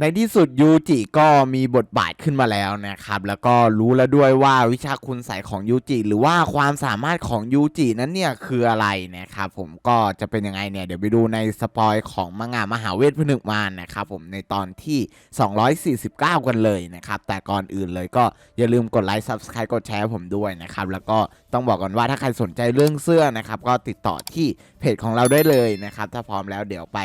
ในที่สุดยูจิก็มีบทบาทขึ้นมาแล้วนะครับ แล้วก็รู้แล้วด้วยว่าวิชาคุณใสยของยูจิหรือว่าความสามารถของยูจินั้นเนี่ยคืออะไรนะครับผมก็จะเป็นยังไงเนี่ยเดี๋ยวไปดูในสปอยของมังงะมหาเวทผนึกมารนะครับผมในตอนที่ 249 กันเลยนะครับ แต่ก่อนอื่นเลยก็อย่าลืมกดไลค์ Subscribe กดแชร์ผมด้วยนะครับ แล้วก็ต้องบอกก่อนว่าถ้าใครสนใจเรื่องเสื้อนะครับก็ติดต่อที่เพจของเราได้เลยนะครับถ้าพร้อมแล้วเดี๋ยวไป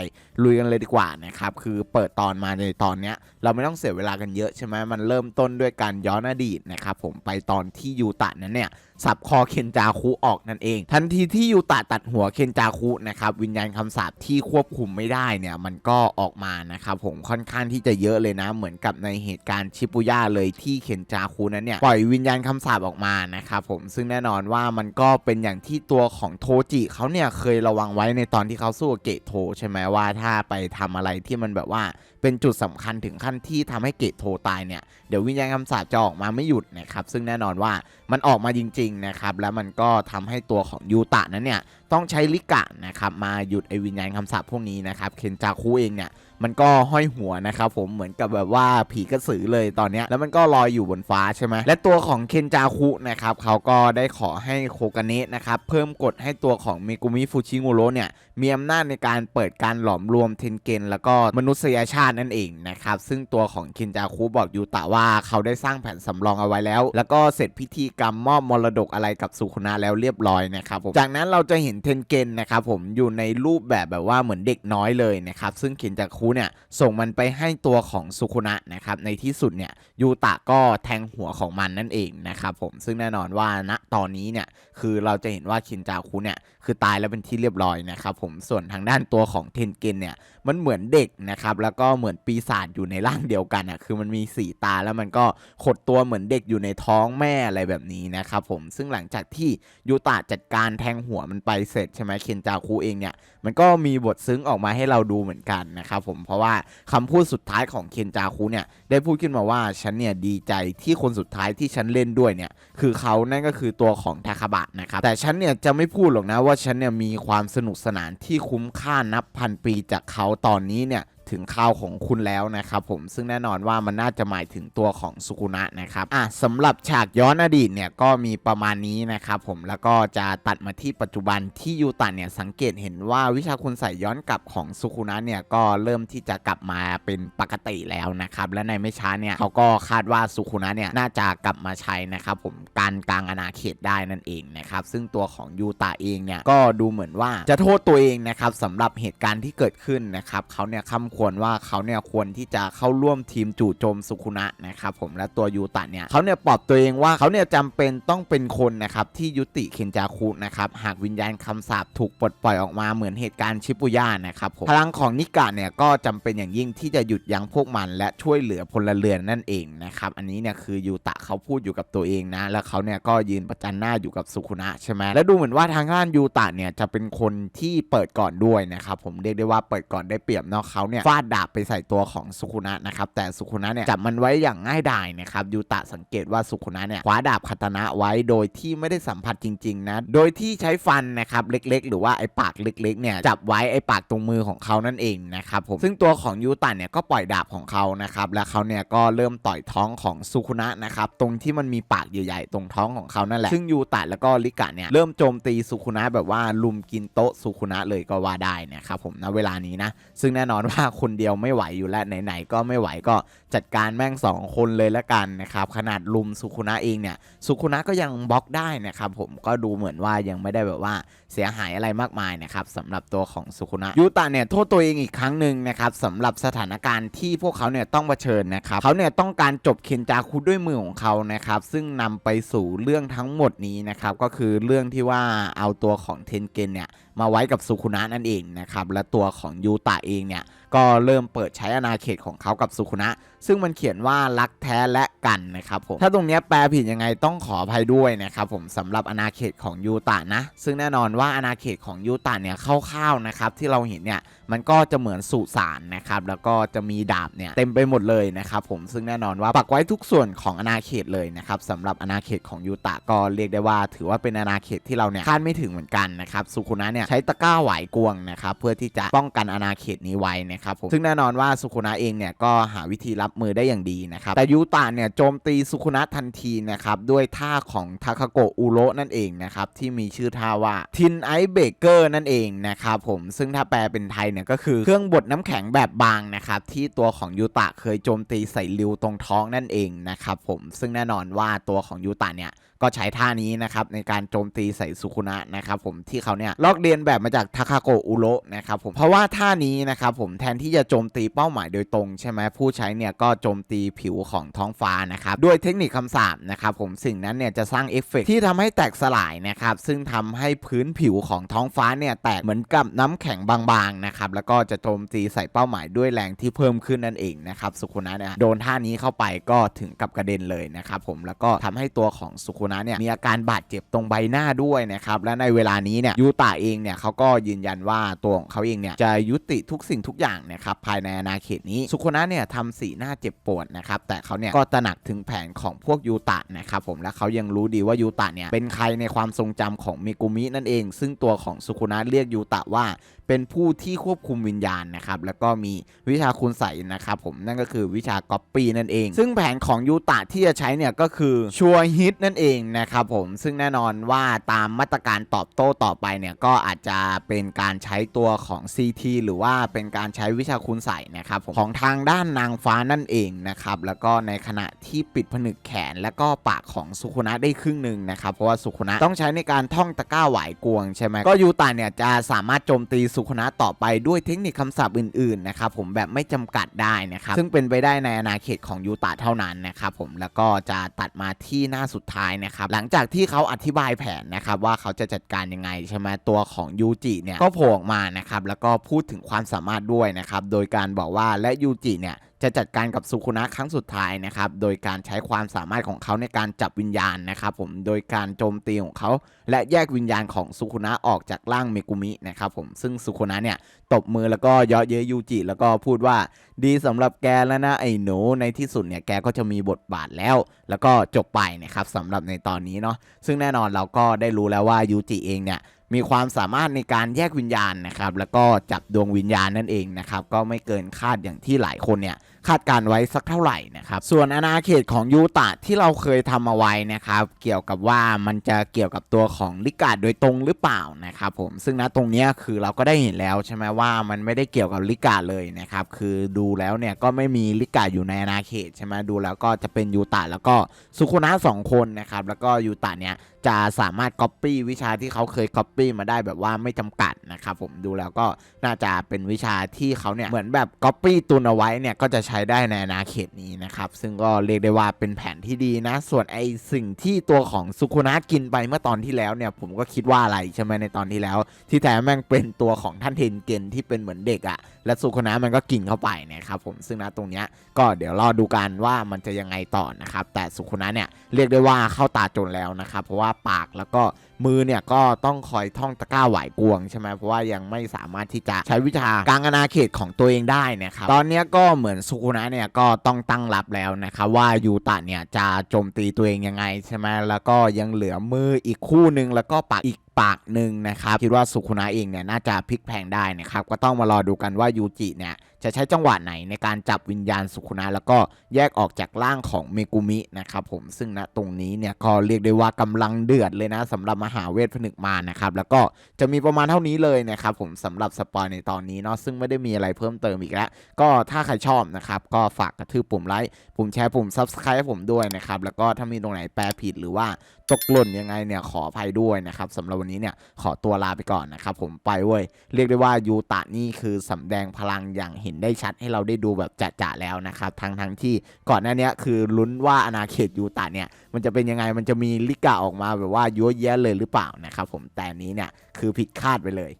ลุยกันเลยดีกว่านะครับคือเปิดตอนมาในตอนเนี้ยเราไม่ต้องเสียเวลากันเยอะใช่ไหมมันเริ่มต้นด้วยการย้อนอดีตนะครับผมไปตอนที่ยูตะนั้นเนี่ยสับคอเคนจาคุออกนั่นเอง ทันทีที่ยูตะตัดหัวเคนจาคุนะครับวิญญาณคำสาปที่ควบคุมไม่ได้เนี่ยมันก็ออกมานะครับผมค่อนข้างที่จะเยอะเลยนะ เหมือนกับในเหตุการณ์ชิปุย่าเลยที่เคนจาคุนั้นเนี่ยปล่อยวิญญาณคำสาปออกมานะครับผมซึ่งแน่นอนว่ามันก็เป็นอย่างที่ตัวของโทจิเขาเนี่ยเคยระวังไว้ในตอนที่เขาสู้กับเกะโทใช่ไหมว่าถ้าไปทำอะไรที่มันแบบว่าเป็นจุดสำคัญถึงขั้นที่ทำให้เกตโทตายเนี่ยเดี๋ยววิญญาณคำสาปจะออกมาไม่หยุดนะครับซึ่งแน่นอนว่ามันออกมาจริงๆนะครับแล้วมันก็ทำให้ตัวของยูตะนั้นเนี่ย ต้องใช้ลิกะนะครับมาหยุดไอวิญญาณคำสาปพวกนี้นะครับเคนจาคุเองเนี่ยมันก็ห้อยหัวนะครับผมเหมือนกับแบบว่าผีกระสือเลยตอนนี้แล้วมันก็ลอยอยู่บนฟ้าใช่ไหมและตัวของเคนจาคุนะครับเขาก็ได้ขอให้โคกาเนะนะครับเพิ่มกฎให้ตัวของเมกุมิฟูชิงุโรเนี่ยมีอำนาจในการเปิดการหลอมรวมเทนเกนแล้วก็มนุษยชาตินั่นเองนะครับซึ่งตัวของเคนจาคุบอกยูตะว่าเขาได้สร้างแผนสำรองเอาไว้แล้ว แล้วก็เสร็จพิธีกรรมมอบมรดกอะไรกับสุคุนะแล้วเรียบร้อยนะครับผมจากนั้นเราจะเห็นเทนเกนนะครับผมอยู่ในรูปแบบแบบว่าเหมือนเด็กน้อยเลยนะครับซึ่งเคนจาคุเนี่ยส่งมันไปให้ตัวของสุคุนะนะครับในที่สุดเนี่ยยูตะก็แทงหัวของมันนั่นเองนะครับผมซึ่งแน่นอนว่าณตอนนี้เนี่ยคือเราจะเห็นว่าเคนจาคุเนี่ยคือตายแล้วเป็นที่เรียบร้อยนะครับผมส่วนทางด้านตัวของเทนเกนเนี่ยมันเหมือนเด็กนะครับแล้วก็เหมือนปีศาจอยู่ในร่างเดียวกันอะคือมันมีสีตาแล้วมันก็ขดตัวเหมือนเด็กอยู่ในท้องแม่อะไรแบบนี้นะครับผมซึ่งหลังจากที่ยูตะจัดการแทงหัวมันไปเสร็จใช่ไหมเคนจาคุเองเนี่ยมันก็มีบทซึ้งออกมาให้เราดูเหมือนกันนะครับผมเพราะว่าคำพูดสุดท้ายของเคนจาคุเนี่ยได้พูดขึ้นมาว่าฉันเนี่ยดีใจที่คนสุดท้ายที่ฉันเล่นด้วยเนี่ยคือเขานั่นก็คือตัวของทาคาบะนะครับแต่ฉันเนี่ยจะไม่พูดหรอกนะว่าฉันเนี่ยมีความสนุกสนานที่คุ้มค่านับพันปีจากเขาตอนนี้เนี่ย ถึงข่าวของคุณแล้วนะครับผมซึ่งแน่นอนว่ามันน่าจะหมายถึงตัวของสุกุนะนะครับอะสำหรับฉากย้อนอดีตเนี่ยก็มีประมาณนี้นะครับผมแล้วก็จะตัดมาที่ปัจจุบันที่ยูตะเนี่ยสังเกตเห็นว่าวิชาคุณใส่ย้อนกลับของสุกุนะเนี่ยก็เริ่มที่จะกลับมาเป็นปกติแล้วนะครับและในไม่ช้าเนี่ยเขาก็คาดว่าสุกุนะเนี่ยน่าจะกลับมาใช้นะครับผมการกลางอาณาเขตได้นั่นเองนะครับซึ่งตัวของยูตะเองเนี่ยก็ดูเหมือนว่าจะโทษตัวเองนะครับสำหรับเหตุการณ์ที่เกิดขึ้นนะครับเขาเนี่ยคำควรว่าเขาเนี่ยควรที่จะเข้าร่วมทีมจู่โจมสุคุนะนะครับผมและตัวยูตะเนี่ยเขาเนี่ยปลอบตัวเองว่าเขาเนี่ยจำเป็นต้องเป็นคนนะครับที่ยุติเคนจาคุนะครับหากวิญญาณคำสาปถูกปลดปล่อยออกมาเหมือนเหตุการณ์ชิปุย่านะครับผมพลังของนิกะเนี่ยก็จำเป็นอย่างยิ่งที่จะหยุดยั้งพวกมัน และช่วยเหลือพลเรือนนั่นเองนะครับอันนี้เนี่ยคือยูตะเขาพูดอยู่กับตัวเองนะแล้วเขาเนี่ยก็ยืนประจันหน้าอยู่กับสุคุนะใช่ไหมและดูเหมือนว่าทางด้านยูตะเนี่ยจะเป็นคนที่เปิดก่อนด้วยนะครับผมเรียกได้ว่าเปิดก่อนได้เปรียบเนาะเขาเนี่ยฟาดดาบไปใส่ตัวของสุคุนะนะครับแต่สุคุนะเนี่ยจับมันไว้อย่างง่ายดายนะครับยูตะสังเกตว่าสุคุนะเนี่ยคว้าดาบคาตานะไว้โดยที่ไม่ได้สัมผัสจริงๆนะโดยที่ใช้ฟันนะครับเล็กๆ หรือว่าไอ้ปากเล็กๆเนี่ยจับไว้ไอ้ปากตรงมือของเขานั่นเองนะครับผมซึ่งตัวของยูตะเนี่ยก็ปล่อยดาบของเขานะครับและเขาเนี่ยก็เริ่มต่อยท้องของสุคุนะนะครับตรงที่มันมีปากใหญ่ๆ ตรงท้องของเขานั่นแหละซึ่งยูตะแล้วก็ลิกะเนี่ยเริ่มโจมตีสุคุนะแบบว่าลุมกินโต๊ะสุคุนะเลยก็ว่าได้นะครับผมณเวลานี้นะซึ่งแน่นอนว่าคนเดียวไม่ไหวอยู่แล้วไหนๆก็ไม่ไหวก็จัดการแม่ง 2 คนเลยละกันนะครับขนาดลุมสุคุนะเองเนี่ยสุคุนะก็ยังบล็อกได้นะครับผมก็ดูเหมือนว่ายังไม่ได้แบบว่าเสียหายอะไรมากมายนะครับสำหรับตัวของสุคุนะยูตะเนี่ยโทษตัวเองอีกครั้งหนึ่งนะครับสำหรับสถานการณ์ที่พวกเขาเนี่ยต้องเผชิญนะครับเขาเนี่ยต้องการจบเคนจาคุด้วยมือของเขานะครับซึ่งนำไปสู่เรื่องทั้งหมดนี้นะครับก็คือเรื่องที่ว่าเอาตัวของเทนเกนเนี่ย มาไว้กับสุคุนะนั่นเองนะครับและตัวของยูตะเองเนี่ยก็เริ่มเปิดใช้อาณาเขตของเขากับสุคุนะ ซึ่งมันเขียนว่ารักแท้และกันนะครับผมถ้าตรงนี้แปลผิดยังไงต้องขออภัยด้วยนะครับผมสำหรับอาณาเขตของยูตะนะ ซึ่งแน่นอนว่าอาณาเขตของยูตะเนี่ยคร่าวๆนะครับที่เราเห็นเนี่ยมันก็จะเหมือนสุสานนะครับแล้วก็จะมีดาบเนี่ยเต็มไปหมดเลยนะครับผมซึ่งแน่นอนว่าปักไว้ทุกส่วนของอาณาเขตเลยนะครับสำหรับอาณาเขตของยูตะก็เรียกได้ว่า ถือว่าเป็นอาณาเขตที่เราเนี่ยคาดไม่ถึงเหมือนกันนะครับสุคุนะเนี่ยช้ตะกร้าไหวกวงนะครับเพื่อที่จะป้องกันอาณาเขตนี้ไว้นะครับผมซึ่งแน่นอนว่าสุคุนะเองเนี่ยก็หาวิธีรับมือได้อย่างดีนะครับแต่ยูตะเนี่ยโจมตีสุคุนะทันทีนะครับด้วยท่าของทาคาโกะอุโรนั่นเองนะครับที่มีชื่อท่าว่าทินไอเบเกอร์นั่นเองนะครับผมซึ่งถ้าแปลเป็นไทยเนี่ยก็คือเครื่องบดน้ำแข็งแบบบางนะครับที่ตัวของยูตะเคยโจมตีใส่ริวตรงท้องนั่นเองนะครับผมซึ่งแน่นอนว่าตัวของยูตะเนี่ยก็ใช้ท่านี้นะครับในการโจมตีใส่สุคุนะนะครับผมที่เขาเนี่ยลอกเรียนแบบมาจากทาคาโกะอุโระนะครับผมเพราะว่าท่านี้นะครับผมแทนที่จะโจมตีเป้าหมายโดยตรงใช่ไหมผู้ใช้เนี่ยก็โจมตีผิวของท้องฟ้านะครับด้วยเทคนิคคำสาปนะครับผมสิ่งนั้นเนี่ยจะสร้างเอฟเฟกต์ที่ทำให้แตกสลายนะครับซึ่งทำให้พื้นผิวของท้องฟ้าเนี่ยแตกเหมือนกับน้ำแข็งบางๆนะครับแล้วก็จะโจมตีใส่เป้าหมายด้วยแรงที่เพิ่มขึ้นนั่นเองนะครับสุคุนะเนี่ยโดนท่านี้เข้าไปก็ถึงกับกระเด็นเลยนะครับผมแล้วก็ทำให้ตัวของสุคุนะเนี่ยมีอาการบาดเจ็บตรงใบหน้าด้วยนะครับและในเวลานี้เนี่ยยูตะเองเนี่ยเขาก็ยืนยันว่าตัวของเขาเองเนี่ยจะยุติทุกสิ่งทุกอย่างนะครับภายในอาณาเขตนี้ สุคนะเนี่ยทำสีหน้าเจ็บปวดนะครับแต่เขาเนี่ยก็ตระหนักถึงแผนของพวกยูตะนะครับผมและเขายังรู้ดีว่ายูตะเนี่ยเป็นใครในความทรงจำของมิกุมินั่นเอง ซึ่งตัวของสุคนะเรียกยูตะว่าเป็นผู้ที่ควบคุมวิญญาณนะครับแล้วก็มีวิชาคุณใสยนะครับผมนั่นก็คือวิชาก๊อปปี้นั่นเอง ซึ่งแผนของยูตะที่จะใช้เนี่ยก็คือชัวฮิตนั่นเองนะครับผมซึ่งแน่นอนว่าตามมาตรการตอบโต้ต่อไปเนี่ยก็อาจจะเป็นการใช้ตัวของ CT หรือว่าเป็นการใช้วิชาคุณใสยนะครับผมของทางด้านนางฟ้านั่นเองนะครับแล้วก็ในขณะที่ปิดผนึกแขน แล้วก็ปากของสุคุนะได้ครึ่งหนึ่งนะครับเพราะว่าสุคุนะต้องใช้ในการท่องตะก้าไหวกวงใช่ไหมก็ยูตะเนี่ยจะสามารถโจมตีสุคุนะต่อไปด้วยเทคนิคคำศัพท์อื่นๆนะครับผมแบบไม่จำกัดได้นะครับซึ่งเป็นไปได้ในอาณาเขตของยูตะเท่านั้นนะครับผมแล้วก็จะตัดมาที่หน้าสุดท้ายนะครับหลังจากที่เขาอธิบายแผนนะครับว่าเขาจะจัดการยังไงใช่ไหมตัวของยูจิเนี่ยก็โผล่ออกมานะครับแล้วก็พูดถึงความสามารถด้วยนะครับโดยการบอกว่าและยูจิเนี่ย จะจัดการกับสุคุนะครั้งสุดท้ายนะครับ โดยการใช้ความสามารถของเขาในการจับวิญญาณนะครับผม โดยการโจมตีของเขา และแยกวิญญาณของสุคุนะออกจากร่างเมกุมินะครับผม ซึ่งสุคุนะเนี่ยตบมือแล้วก็เยาะเย้ยยูจิ แล้วก็พูดว่าดีสำหรับแกแล้วนะไอ้หนูในที่สุดเนี่ยแกก็จะมีบทบาทแล้ว แล้วก็จบไปนะครับสำหรับในตอนนี้เนาะ ซึ่งแน่นอนเราก็ได้รู้แล้วว่ายูจิเองเนี่ยมีความสามารถในการแยกวิญญาณนะครับ แล้วก็จับดวงวิญญาณนั่นเองนะครับ ก็ไม่เกินคาดอย่างที่หลายคนเนี่ยคาดการไว้สักเท่าไหร่นะครับส่วนอาณาเขตของยูตะที่เราเคยทำเอาไว้นะครับเกี่ยวกับว่ามันจะเกี่ยวกับตัวของลิกาดโดยตรงหรือเปล่านะครับผมซึ่งณตรงนี้คือเราก็ได้เห็นแล้วใช่ไหมว่ามันไม่ได้เกี่ยวกับลิกาดเลยนะครับคือดูแล้วเนี่ยก็ไม่มีลิกาดอยู่ในอาณาเขตใช่ไหมดูแล้วก็จะเป็นยูตะแล้วก็สุคุนะสองคนนะครับแล้วก็ยูตะเนี่ยจะสามารถก๊อปปี้วิชาที่เขาเคยก๊อปปี้มาได้แบบว่าไม่จำกัดนะครับผมดูแล้วก็น่าจะเป็นวิชาที่เขาเนี่ยเหมือนแบบก๊อปปี้ตุนเอาไว้เนี่ยก็จะใช้ได้ในอาณาเขตนี้นะครับซึ่งก็เรียกได้ว่าเป็นแผนที่ดีนะ ส่วนไอสิ่งที่ตัวของสุคุนะกินไปเมื่อตอนที่แล้วเนี่ยผมก็คิดว่าอะไรใช่ไหมในตอนที่แล้ว ที่แท้แม่งเป็นตัวของท่านเทนเกนที่เป็นเหมือนเด็กอะและสุคุนะมันก็กินเข้าไปนะครับผมซึ่งนะตรงเนี้ยก็เดี๋ยวรอดูกันว่ามันจะยังไงต่อนะครับแต่สุคุนะเนี่ยเรียกได้ว่าเข้าตาจนแล้วนะครับเพราะว่าปากแล้วก็ มือเนี่ยก็ต้องคอยท่องตะกร้าไหวกวงใช่ไหมเพราะว่ายังไม่สามารถที่จะใช้วิชากลางอาณาเขตของตัวเองได้นะครับตอนนี้ก็เหมือนสุคุนะเนี่ยก็ต้องตั้งรับแล้วนะครับว่ายูตะเนี่ยจะโจมตีตัวเองยังไงใช่ไหมแล้วก็ยังเหลือมืออีกคู่หนึ่งแล้วก็ปากอีกปากหนึ่งนะครับคิดว่าสุคุนะเองเนี่ยน่าจะพลิกแพงได้นะครับก็ต้องมารอดูกันว่ายูจิเนี่ยจะใช้จังหวะไหนในการจับวิญญาณสุคุนะแล้วก็แยกออกจากร่างของเมกุมินะครับผมซึ่งณตรงนี้เนี่ยก็เรียกได้ว่ากำลังเดือดเลยนะสำหรับมหาเวทผนึกมานะครับแล้วก็จะมีประมาณเท่านี้เลยนะครับผมสำหรับสปอยในตอนนี้เนาะซึ่งไม่ได้มีอะไรเพิ่มเติมอีกแล้ว ก็ถ้าใครชอบนะครับก็ฝากกระทืบปุ่มไลค์ปุ่มแชร์ปุ่ม subscribe ผมด้วยนะครับแล้วก็ถ้ามีตรงไหนแปลผิดหรือว่า ตกหล่นยังไงเนี่ยขออภัยด้วยนะครับสำหรับวันนี้เนี่ยขอตัวลาไปก่อนนะครับผมไปเว้ยเรียกได้ว่ายูตะนี่คือสำแดงพลังอย่างเห็นได้ชัดให้เราได้ดูแบบจะๆแล้วนะครับทั้งทั้งที่ก่อนหน้านี้คือลุ้นว่าอาณาเขตยูตะเนี่ยมันจะเป็นยังไงมันจะมีลิกาออกมาแบบว่ายั่วแย่เลยหรือเปล่านะครับผมแต่นี้เนี่ยคือผิดคาดไปเลย